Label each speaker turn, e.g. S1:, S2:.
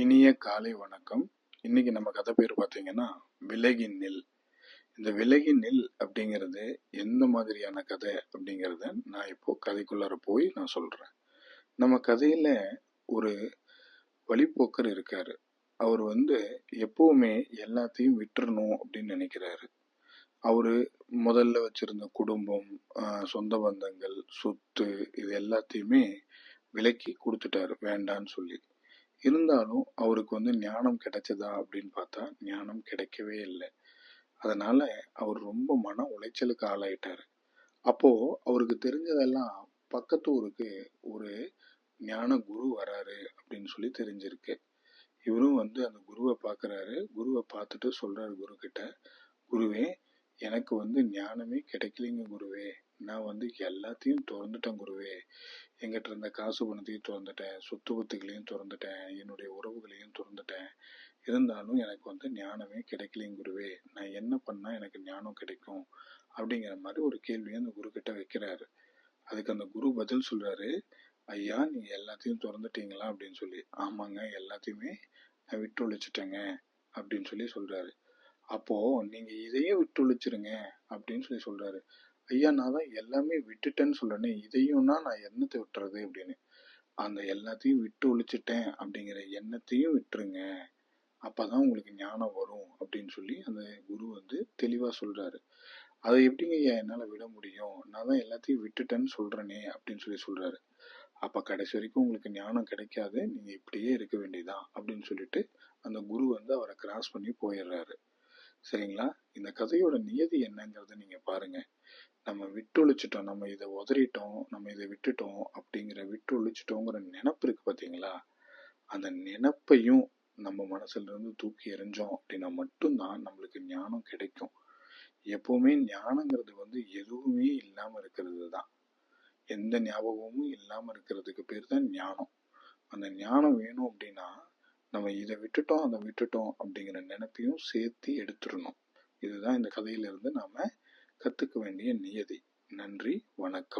S1: இனிய காலை வணக்கம். இன்னைக்கு நம்ம கதை பேர் பார்த்தீங்கன்னா விலகின் நில். இந்த விலகின் நில் அப்படிங்கிறது எந்த மாதிரியான கதை அப்படிங்கிறத நான் இப்போ கதைக்குள்ளார போய் நான் சொல்றேன். நம்ம கதையில ஒரு வழிப்போக்கர் இருக்காரு. அவர் வந்து எப்பவுமே எல்லாத்தையும் விட்டுறணும் அப்படின்னு நினைக்கிறாரு. அவரு முதல்ல வச்சிருந்த குடும்பம் சொந்த பந்தங்கள் சொத்து இது எல்லாத்தையுமே விலக்கி கொடுத்துட்டாரு. வேண்டான்னு சொல்லி. இருந்தாலும் அவருக்கு வந்து ஞானம் கிடைச்சதா அப்படின்னு பார்த்தா ஞானம் கிடைக்கவே இல்லை. அதனால அவர் ரொம்ப மன உளைச்சலுக்கு ஆளாயிட்டாரு. அப்போ அவருக்கு தெரிஞ்சதெல்லாம் பக்கத்து ஊருக்கு ஒரு ஞான குரு வராரு அப்படின்னு சொல்லி தெரிஞ்சிருக்கு. இவரும் வந்து அந்த குருவை பார்க்குறாரு. குருவை பார்த்துட்டு சொல்றாரு குரு கிட்ட குருவே எனக்கு வந்து ஞானமே கிடைக்கலைங்க குருவே. நான் வந்து எல்லாத்தையும் திறந்துட்டேன் குருவே. எங்கிட்ட இருந்த காசு பணத்தையும் திறந்துட்டேன். சொத்து பத்துகளையும் திறந்துட்டேன். என்னுடைய உறவுகளையும் திறந்துட்டேன். இருந்தாலும் எனக்கு வந்து ஞானமே கிடைக்கலையும் குருவே. நான் என்ன பண்ணால் எனக்கு ஞானம் கிடைக்கும்? அப்படிங்கிற மாதிரி ஒரு கேள்வியை அந்த குரு கிட்ட வைக்கிறாரு. அதுக்கு அந்த குரு பதில் சொல்றாரு. ஐயா நீங்க எல்லாத்தையும் திறந்துட்டீங்களா? அப்படின்னு சொல்லி. ஆமாங்க எல்லாத்தையுமே நான் விட்டு ஒழிச்சிட்டேங்க அப்படின்னு சொல்லி சொல்றாரு. அப்போ நீங்க இதையே விட்டு ஒழிச்சிருங்க அப்படின்னு சொல்லி சொல்றாரு. ஐயா நான் தான் எல்லாமே விட்டுட்டேன்னு சொல்றேனே இதையும்னா நான் எண்ணத்தை விட்டுறது அப்படின்னு. அந்த எல்லாத்தையும் விட்டு ஒழிச்சிட்டேன் அப்படிங்கிற எண்ணத்தையும் விட்டுருங்க. அப்பதான் உங்களுக்கு ஞானம் வரும் அப்படின்னு சொல்லி அந்த குரு வந்து தெளிவா சொல்றாரு. அதை எப்படிங்க ஐயா என்னால விட முடியும்? நான் தான் எல்லாத்தையும் விட்டுட்டேன்னு சொல்றேனே அப்படின்னு சொல்லி சொல்றாரு. அப்ப கடைசி வரைக்கும் உங்களுக்கு ஞானம் கிடைக்காது நீங்க இப்படியே இருக்க வேண்டியதான் அப்படின்னு சொல்லிட்டு அந்த குரு வந்து அவரை கிராஸ் பண்ணி போயிடுறாரு. சரிங்களா? இந்த கதையோட நியதி என்னங்கிறத நீங்க பாருங்க. நம்ம விட்டொழிச்சிட்டோம் நம்ம இதை உதறிட்டோம் நம்ம இதை விட்டுட்டோம் அப்படிங்கிற விட்டு ஒழிச்சிட்டோங்கிற நினப்பு இருக்கு பாத்தீங்களா? அந்த நினப்பையும் நம்ம மனசுல இருந்து தூக்கி எறிஞ்சோம் அப்படின்னா மட்டும்தான் நம்மளுக்கு ஞானம் கிடைக்கும். எப்பவுமே ஞானங்கிறது வந்து எதுவுமே இல்லாம இருக்கிறது தான். எந்த ஞாபகமும் இல்லாம இருக்கிறதுக்கு பேர் தான் ஞானம். அந்த ஞானம் வேணும் அப்படின்னா நம்ம இதை விட்டுட்டோம் அதை விட்டுட்டோம் அப்படிங்கிற நினைப்பையும் சேர்த்து எடுத்துடணும். இதுதான் இந்த கதையிலிருந்து நாம கத்துக்க வேண்டிய நியதி. நன்றி வணக்கம்.